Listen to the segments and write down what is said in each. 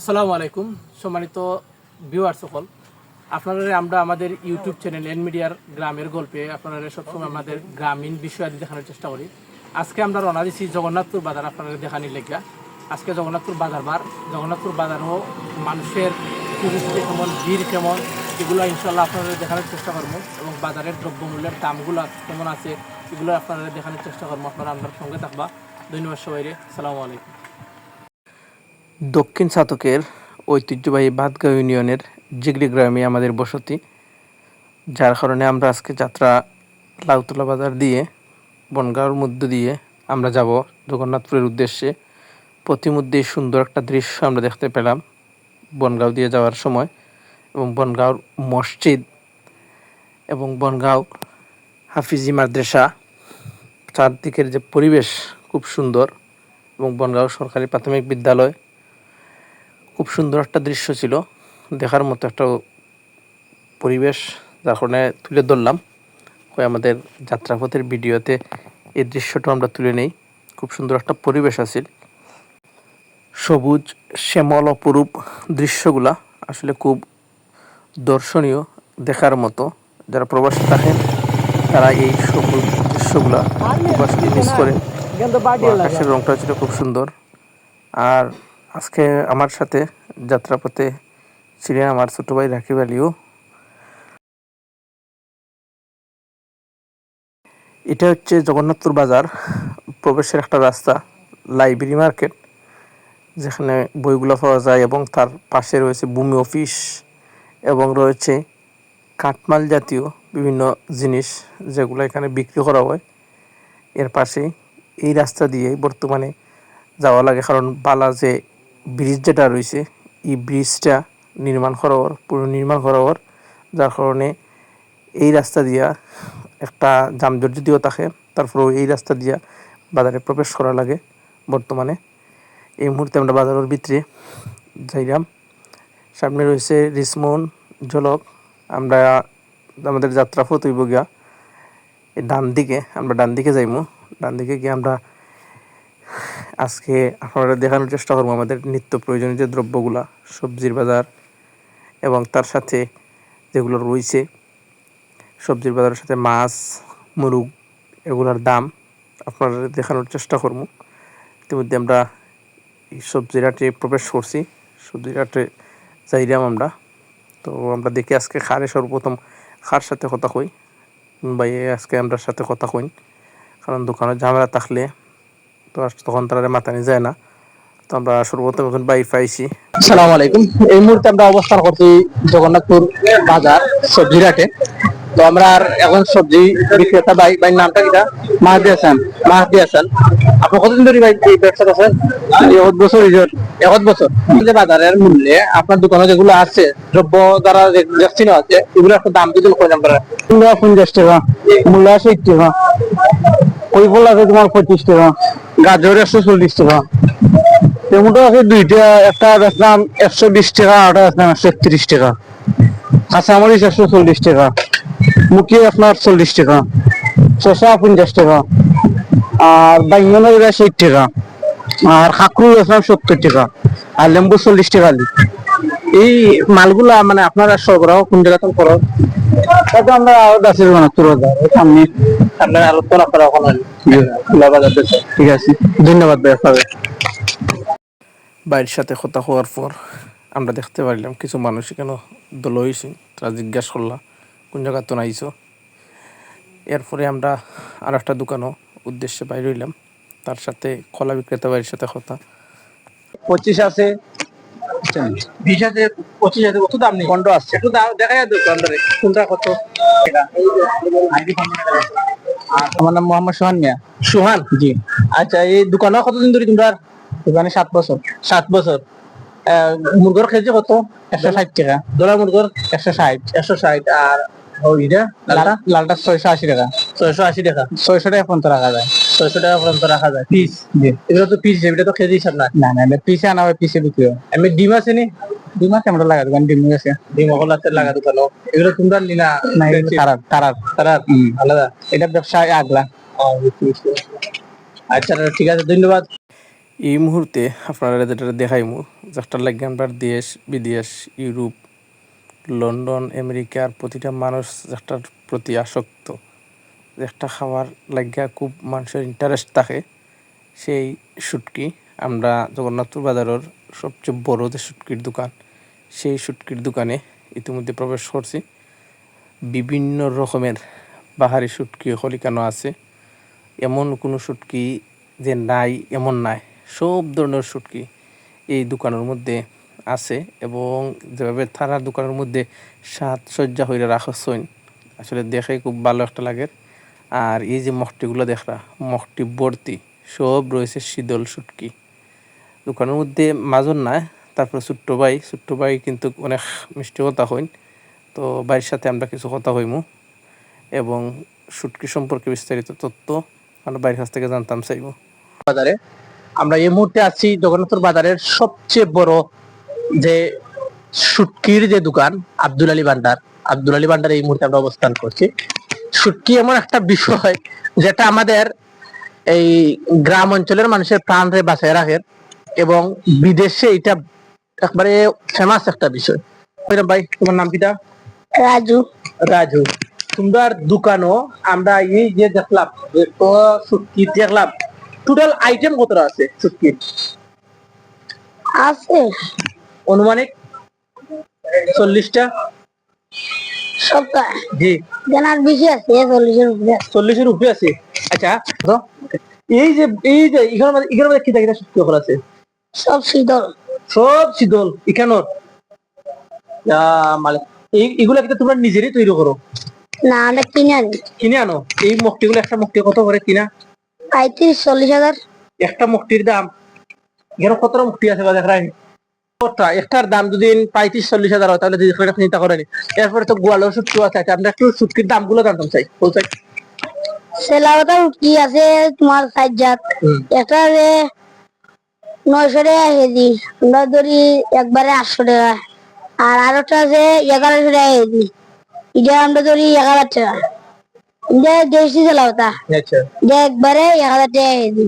আসসালামু আলাইকুম, সম্মানিত ভিউয়ার সকল। আপনারা আমরা আমাদের ইউটিউব চ্যানেল এন মিডিয়ার গ্রামের গল্পে আপনারা সবসময় আমাদের গ্রামীণ বিষয়াদি দেখানোর চেষ্টা করি। আজকে আমরা রওনা দিচ্ছি জগন্নাথপুর বাজার আপনারা দেখানির লেগা আজকে জগন্নাথপুর বাজার বার, জগন্নাথপুর বাজারও মানুষের টুরিস্টে কেমন ভিড় কেমন, এগুলো ইনশাল্লাহ আপনারা দেখানোর চেষ্টা করব এবং বাজারের দ্রব্যমূল্যের দামগুলো কেমন আছে, এগুলো আপনারা দেখানোর চেষ্টা করব। আপনারা আমার সঙ্গে থাকবা। ধন্যবাদ সবাই রে সালামু আলাইকুম। দক্ষিণ সাতকের ঐতিহ্যবাহী বাদগাঁও ইউনিয়নের জিগড়ি গ্রামে আমাদের বসতি। যার কারণে আমরা আজকে যাত্রা লাউতলা বাজার দিয়ে, বনগাঁওর মধ্য দিয়ে আমরা যাব জগন্নাথপুরের উদ্দেশ্যে। প্রতিমধ্যেই সুন্দর একটা দৃশ্য আমরা দেখতে পেলাম বনগাঁও দিয়ে যাওয়ার সময় এবং বনগাঁওর মসজিদ এবং বনগাঁও হাফিজি মাদ্রাসা। চারদিকের যে পরিবেশ খুব সুন্দর এবং বনগাঁও সরকারি প্রাথমিক বিদ্যালয় খুব সুন্দর একটা দৃশ্য ছিল। দেখার মতো একটা পরিবেশ যার কারণে তুলে ধরলাম। হয় আমাদের যাত্রাপথের ভিডিওতে এই দৃশ্যটা আমরা তুলে নেই। খুব সুন্দর একটা পরিবেশ আছে সবুজ শ্যামল অপরূপ দৃশ্যগুলা আসলে খুব দর্শনীয় দেখার মতো। যারা প্রবাসী থাকেন তারা এই সবুজ দৃশ্যগুলা খুব আসলে মিস করেন আকাশের রংটা ছিল খুব সুন্দর। আর আজকে আমার সাথে যাত্রাপথে ছিলেন আমার ছোটো ভাই রাকিব আলীও। এটা হচ্ছে জগন্নাথপুর বাজার, প্রবেশের একটা রাস্তা, লাইব্রেরি মার্কেট, যেখানে বইগুলো পাওয়া যায় এবং তার পাশে রয়েছে ভূমি অফিস এবং রয়েছে কাঠমাল জাতীয় বিভিন্ন জিনিস যেগুলো এখানে বিক্রি করা হয়। এর পাশে এই রাস্তা দিয়ে বর্তমানে যাওয়া লাগে, কারণ বালা যে ব্রিজ যেটা রয়েছে, এই ব্রিজটা নির্মাণ করার, পুরো নির্মাণ করার, যার কারণে এই রাস্তা দিয়া একটা যানজট যদিও থাকে, তারপরেও এই রাস্তা দিয়া বাজারে প্রবেশ করা লাগে বর্তমানে। এই মুহূর্তে আমরা বাজারের ভিতরে যাইলাম। সামনে রয়েছে রিসমন ঝলক। আমরা আমাদের যাত্রা হইব গিয়া ডান দিকে, আমরা ডান দিকে যাইমু। ডান দিকে গিয়ে আমরা আজকে আপনারা দেখানোর চেষ্টা করব আমাদের নিত্য প্রয়োজনীয় যে দ্রব্যগুলা, সবজির বাজার এবং তার সাথে যেগুলো রয়েছে, সবজির বাজারের সাথে মাছ, মুরগ, এগুলোর দাম আপনারা দেখানোর চেষ্টা করব। ইতিমধ্যে আমরা এই সবজির হাটে প্রবেশ করছি, সবজির হাটে যাইলাম আমরা। তো আমরা দেখি আজকে খারে সর্বপ্রথম খার সাথে কথা কই ভাই আজকে আমরা সাথে কথা কই কারণ দোকানে ঝামেলা থাকলে তো তখন তারা মাথা নিয়ে যায় না। তো আমরা সর্বপ্রথম এখন পাইছি আসসালামু আলাইকুম। এই মুহূর্তে আমরা অবস্থান করছি জগন্নাথপুর বাজার সবজি হাটে তো আমরা আর এখন সবজি বিক্রেতা ভাই ভাই নামটা কিটা মাহাদি হাসান। মাহাদি হাসান। আপনি কতদিন ধরে ভাই এই আছেন? এক বছর এক বছর? যে বাজারের মূল্যে আপনার দোকানে যেগুলো আছে দ্রব্য দ্বারা দেখছি না আছে এগুলো একটা দাম যদি কই আমরা মূল্য পঞ্চাশ টাকা মূল্য ষাট টাকা ওই তোমার পঁচিশ টাকা। গাজর একশো চল্লিশ টাকা। টমেটো আছে দুইটা, একটা বেচলাম একশো বিশ টাকা, আর একটা বেচলাম একশো একত্রিশ টাকা। কাঁচামরিচ একশো চল্লিশ টাকা মুখি আপনার চল্লিশ টাকা শশা পঞ্চাশ টাকা, আর বাইঙ্গন ষাট টাকা, আর খাকরু বেচলাম সত্তর টাকা, আর লেম্বু চল্লিশ টাকা এই মালগুলা মানে আপনারা সরবরাহ কোন জায়গাতে করো তাতে আমরা আরও দাসের মানে সামনে আপনারা আলোচনা করা ওখানে ঠিক আছে। ধন্যবাদ ভাই আপনাদের। বাইরের সাথে কথা হওয়ার পর আমরা দেখতে পারলাম কিছু মানুষ কেন দল হয়েছে তারা জিজ্ঞাসা করলাম কোন জায়গা তো নাইছো এরপরে আমরা আর একটা দোকানও উদ্দেশ্যে বাইরে হইলাম। তার সাথে কলা বিক্রেতা বাড়ির সাথে কথা। পঁচিশ আছে। পঁচিশ আছে কত দাম নেই। পনেরো আসছে একটু দেখা কোনটা কত? আমার নাম মোহাম্মদ সোহান মিয়া। সোহান? জি। আচ্ছা এই দোকানে কতদিন ধরে তোমরা? দোকানে সাত বছর। সাত বছর। মুরগর কেজি কত? একশো ষাট টাকা। দোলা মুরগর? একশো ষাট। একশো ষাট। আর ওইটা লালটা? লালটা ছয়শো আশি টাকা। ছয়শো আশি টাকা। ছয়শো টাকা পর্যন্ত রাখা যায়। ছয়শো টাকা পর্যন্ত রাখা যায়। পিস এগুলো তো পিস এটা তো কেজি হিসাব না না না এটা পিসে আনা হয় পিসে বিক্রি হয়। আমি ডিম আছে নি? ডিম আছে আমরা লাগা দোকান ডিম আছে। ডিম ওগুলো আছে লাগা দোকান এগুলো তোমরা নিলা না এগুলো তারার তারার তারার আলাদা? এটা ব্যবসা আগলা। আচ্ছা ঠিক আছে ধন্যবাদ। এই মুহূর্তে আপনারা যেটা দেখাইমু যারটা লাগে আমরা দেশ বিদেশ ইউরোপ লন্ডন আমেরিকার প্রতিটা মানুষ যারটার প্রতি আসক্ত। একটা খাবার লাগিয়া খুব মানুষের ইন্টারেস্ট থাকে, সেই শুটকি। আমরা জগন্নাথপুর বাজারের সবচেয়ে বড় যে শুটকির দোকান, সেই শুটকির দোকানে ইতিমধ্যে প্রবেশ করছি। বিভিন্ন রকমের বাহারি শুটকি, হলিকানো আছে। এমন কোনো শুটকি যে নাই, এমন নাই। সব ধরনের শুটকি এই দোকানের মধ্যে আছে এবং যেভাবে তারা দোকানের মধ্যে সাজসজ্জা হইলে রাখছেন আসলে দেখে খুব ভালো একটা লাগে। আর এই যে মখটিগুলো দেখরা মখটি ভর্তি, সব রয়েছে শীতল শুটকি দোকানের মধ্যে মাজন নাই, তারপর ছোট্ট ভাই ছোট্ট ভাই কিন্তু অনেক মিষ্টি কথা হইন তো ভাইয়ের সাথে আমরা কিছু কথা হইমু এবং শুটকি সম্পর্কে বিস্তারিত তথ্য আমরা বাইরের কাছ থেকে জানতাম চাইব। বাজারে আমরা এই মুহূর্তে আছি জগন্নাথপুর বাজারের সবচেয়ে বড় যে শুটকির যে দোকান, আব্দুল আলী ভান্ডার। আব্দুল আলী ভান্ডার এই মুহূর্তে আমরা অবস্থান করছি। শুটকি এমন একটা বিষয় যেটা আমাদের এই গ্রাম অঞ্চলের মানুষের প্রাণ রে বাঁচায় রাখে এবং বিদেশে এটা একবারে ফেমাস একটা বিষয়। ভাই তোমার নাম কিটা? রাজু। রাজু। তোমার দোকানও আমরা এই যে দেখলাম শুটকি দেখলাম টোটাল আইটেম কতটা আছে শুটকির আছে। অনুমানিক? চল্লিশটা? সপ্তাহ জি। জানার বেশি আছে চল্লিশের উপরে চল্লিশের উপরে আছে। আচ্ছা এই যে এই যে এখানে মধ্যে এখানে মধ্যে কি থাকে শুটকি কখন আছে? সব শীতল। সব শীতল এখানোর এগুলা কিন্তু তোমরা নিজেরই তৈরি করো। না আমরা কিনে আনি। কিনে আনো। এই মুক্তিগুলো একটা মুক্তি কত করে কিনা? পঁয়ত্রিশ চল্লিশ হাজার। একটা মুক্তির দাম। এখানে কতটা মুক্তি আছে একটার দাম যদি পঁয়ত্রিশ চল্লিশ হাজার হয় তাহলে চিন্তা করেনি। এরপরে তো গোয়ালের সুটকি আছে আমরা একটু সুটকির দামগুলো জানতাম চাই। বলতে সেলাওতা উটকি আছে তোমার সাইজ জাত। একটা যে নয়শো টাকা কেজি। আমরা ধরি একবারে আটশো টাকা। আর আরেকটা আছে এগারোশো টাকা কেজি। এটা আমরা ধরি এক হাজার টাকা। এটা দেশি সেলাওতা আচ্ছা। এটা একবারে এক হাজার টাকা কেজি।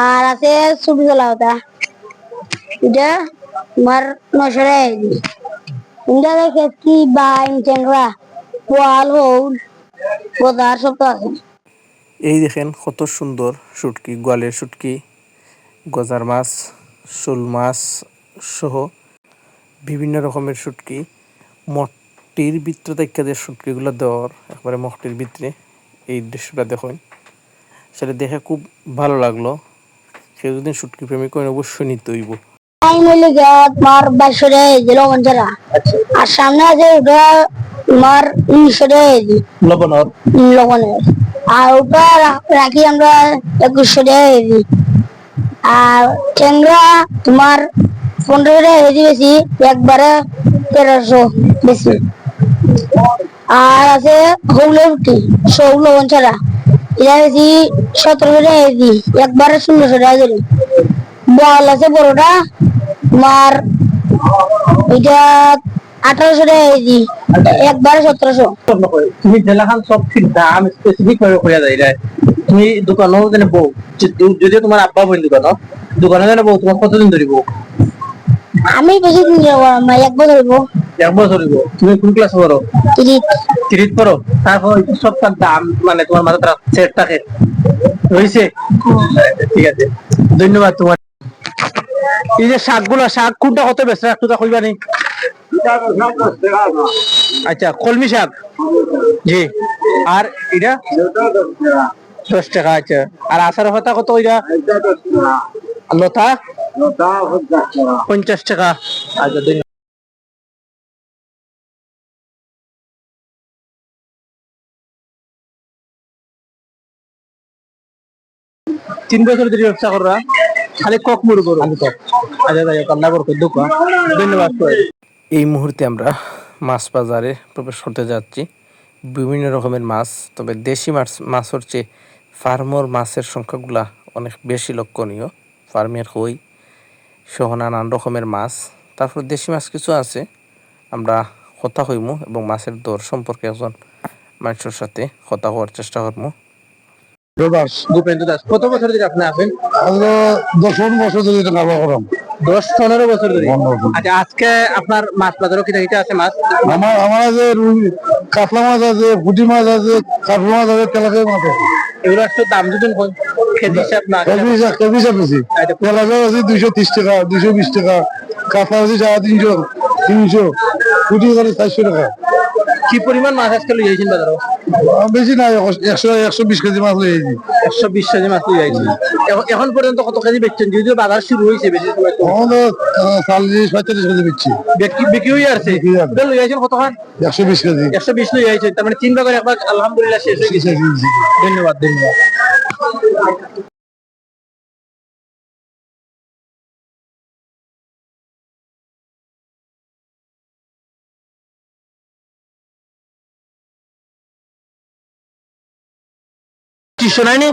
আর আছে ছবি সেলাওতা এটা কি বাইন চ্যাংরা পোয়াল হৌল গোদার সব তো আছে এই দেখেন, কত সুন্দর শুটকি গোয়ালের শুটকি গজার মাছ, শোল মাছ সহ বিভিন্ন রকমের শুটকি মটটির ভিতরে দেখা যে শুটকিগুলো দেওয়ার, একবারে মটটির ভিতরে এই দৃশ্যটা দেখুন। সেটা দেখে খুব ভালো লাগল। কেউ যদি শুটকি প্রেমিক অবশ্যই নিতে হইব। হইলে তোমার বাইশশো টাকা কেজি লবণ ছাড়া আর সামনে আছে ওটা তোমার উনিশশো টাকা কেজি লবণর। লবণের। আর ওটা রাখি আমরা একুশশো টাকা কেজি আর ট্যাংরা তোমার পনেরো টাকা কেজি বেশি একবারে তেরোশো বেশি। আর আছে হৌলে রুটি সৌ লবণ ছাড়া এটা বেশি সতেরোশো টাকা কেজি একবারে ষোলোশো টাকা কেজি বল আছে বড়টা? তোমার এটা আঠারোশো টাকা কেজি। একবারে সতেরোশো। তুমি জেলাখান সব ঠিক দাম স্পেসিফিক ভাবে কইয়া যায় তুমি দোকানও জানে বউ যদি- তোমার আব্বা বোন দোকান দোকানে জানে বউ তোমার কতদিন ধরিব? আমি বেশি দিন যাব না এক বছর হইব। এক বছর ধরিব তুমি কোন ক্লাস পড়ো? তিরিশ। তিরিশ পড়ো? তারপর সব তার দাম মানে তোমার মাথা সেট থাকে। হয়েছে ঠিক আছে। ধন্যবাদ তোমার। এই যে শাকগুলো, শাক কোনটা কত বেশ একটু তা কইবা নি আচ্ছা কলমি শাক। জি। আর এটা? দশ টাকা আচ্ছা। আর আচার পাতা কত ওইটা লতা? পঞ্চাশ টাকা। আচ্ছা তিন বছর ধরে ব্যবসা করা খালি কক মুড়ি করো আচ্ছা যাই হোক আল্লাহ বরকত দোকান ধন্যবাদ এই মুহূর্তে আমরা মাছ বাজারে প্রবেশ করতে যাচ্ছি। বিভিন্ন রকমের মাছ তবে দেশি মাছ মাছের চেয়ে ফার্মর মাছের সংখ্যাগুলা অনেক বেশি লক্ষণীয়। ফার্মের হই সহ নানান রকমের মাছ। তারপর দেশি মাছ কিছু আছে। আমরা কথা হইমু এবং মাছের দর সম্পর্কে একজন মানুষের সাথে কথা হওয়ার চেষ্টা করব দাস ভূপেন্দ্র দাস কত বছর ধরে আপনি আছেন? দশ বছর ধরে এটা কারবার করাম দশ পনেরো বছর। ধরে আচ্ছা আজকে আপনার মাছ বাজারও কিটা আছে মাছ? আমার আমার আছে কাতলা মাছ আছে পুঁটি মাছ আছে কাঠুর মাছ আছে তেলাপিয়া মাছ আছে। এগুলো একটু দাম দুজন কেজি হিসাব না কেজি হিসাব। কেজি হিসাব বেশি। আচ্ছা। তেলাপিয়া আছে দুইশো তিরিশ টাকা দুইশো বিশ টাকা। কাতলা আছে সাড়ে তিনশো তিনশো। পুঁটি চারশো টাকা। কি পরিমাণ মাছ আজকে লই যাইছেন বাজারও আহ, বেশি নাই একশো একশো বিশ কেজি মাছ লই আইছি। একশো বিশ কেজি মাছ লই যাইছেন এখন- পর্যন্ত কত কেজি বেচছেন? যদিও বাজার শুরু হয়েছে বেশি চল্লিশ পঁয়তাল্লিশ কেজি বেচছি। বিক্রি হয়ে আসছে? লই যাইছেন কত খান একশো বিশ কেজি। একশো বিশ লই যাইছেন তার মানে তিন ভাগের একবার আলহামদুলিল্লাহ শেষ হয়ে গেছে। ধন্যবাদ ধন্যবাদ। শোনায়নি?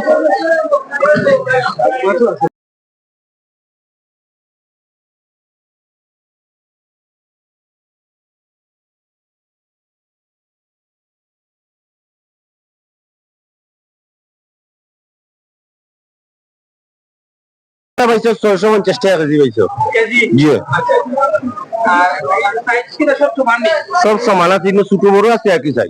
পাইছো ছয়শো পঞ্চাশ টাকা কেজি পাইছো কেজি? জি। আর সাইজ কিনা সব সমান? আছে ছোট বড় আছে একই চাই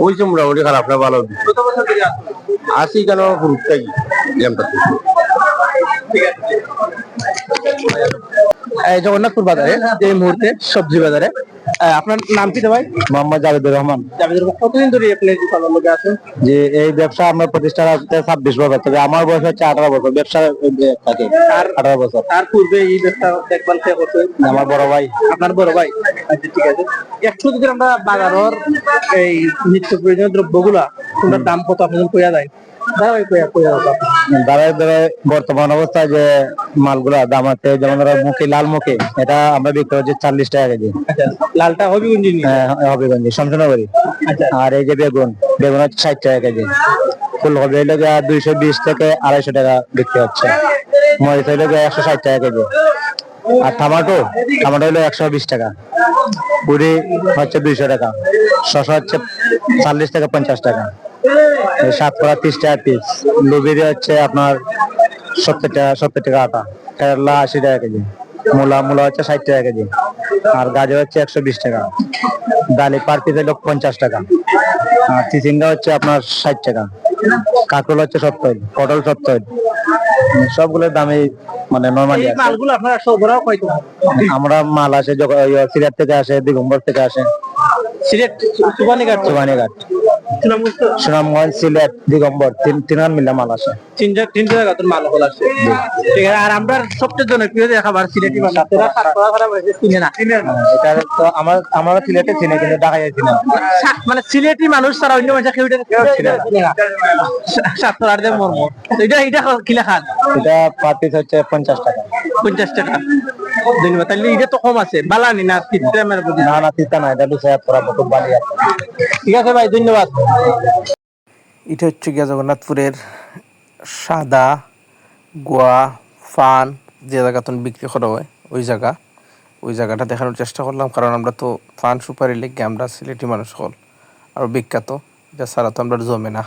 হয়েছে মোটামুটি খারাপ না ভালো। আসি কেন গ্রুপটা কি ঠিক আছে। জগন্নাথপুর বাজারে এই মুহূর্তে সবজি বাজারে। আহ, আপনার নাম কি ভাই? মোহাম্মদ জাভেদুর রহমান। জাভেদুর রহমান, কতদিন ধরে আপনি এই দোকানের মধ্যে আছেন? যে এই ব্যবসা আমার প্রতিষ্ঠা হচ্ছে ছাব্বিশ বছর তবে আমার বয়স হচ্ছে আঠারো বছর ব্যবসা থাকে আর আঠারো বছর। তার পূর্বে এই ব্যবসা দেখভাল কে করছেন আমার বড় ভাই। আপনার বড় ভাই। আচ্ছা ঠিক আছে। একটু যদি আমরা বাজারের এই নিত্য প্রয়োজনীয় দ্রব্যগুলা তোমরা দাম কত আপনাদের কইয়া যায় দাঁড়াই কইয়া কইয়া। দাঁড়ায় দাঁড়ায় বর্তমান অবস্থায় যে মালগুলা দাম আছে যেমন ধরো মুখে লাল মুখে এটা আমরা বিক্রি হচ্ছে চল্লিশ টাকা কেজি। আচ্ছা লালটা হবিগঞ্জি হ্যাঁ, হবিগঞ্জ শমশনগরী আচ্ছা। আর এই যে বেগুন বেগুন হচ্ছে ষাট টাকা কেজি। ফুলকপি হইলে গিয়া দুইশো বিশ থেকে আড়াইশো টাকা বিক্রি হচ্ছে। মরিচ হইলে একশো ষাট টাকা কেজি। আর টমাটো টমাটো হইল একশো বিশ টাকা। পুরি হচ্ছে দুইশো টাকা। শশা হচ্ছে চল্লিশ থেকে পঞ্চাশ টাকা। এই সাতকড়া তিরিশ টাকা পিস লুবিরি হচ্ছে আপনার সত্তর টাকা সত্তর টাকা আটা। কেরলা আশি টাকা কেজি। মূলা মূলা হচ্ছে ষাট টাকা কেজি। আর গাজর হচ্ছে একশো বিশ টাকা। ডালি পার পিস হলো পঞ্চাশ টাকা। আর চিচিঙ্গা হচ্ছে আপনার ষাট টাকা। কাঁকরোল হচ্ছে সত্তর পটল সত্তর। সবগুলোর দামে মানে নর্মালি আমরা মাল আসে সিলেট থেকে আসে দিগম্বর থেকে আসে। সিলেট সুবানীঘাট চুবানীঘাট সুনামগঞ্জ সিলেট দিগম্বর তিন তিনজন মিলে মাল আসে জায়গা তোর মাল আসছে ঠিক আছে আর আমরা সবচেয়ে জনপ্রিয় যে খাবার সিলেটি মাল চিনে না এটা তো আমার আমরা সিলেটে চিনি কিন্তু না মানে সিলেটি মানুষ ছাড়া অন্য মানুষ কেউ এটা চিনে না সাতকড়ার যে মর্ম এটা এটা কিলা খান এটা হচ্ছে পঞ্চাশ টাকা পঞ্চাশ টাকা ধন্যবাদ তাহলে এটা তো কম আছে বালানি না প্রতি না না তিতা না এটা খুব ভালো আছে ঠিক আছে ভাই, ধন্যবাদ। এটা হচ্ছে গিয়া জগন্নাথপুরের সাদা, গোয়া, ফান, যে জায়গা তখন বিক্রি করা হয়, ওই জায়গা। ওই জায়গাটা দেখানোর চেষ্টা করলাম, কারণ আমরা তো ফান সুপারি লেগে, আমরা সিলেটি মানুষ হল আর বিখ্যাত, যা সারা তো আমরা জমে না।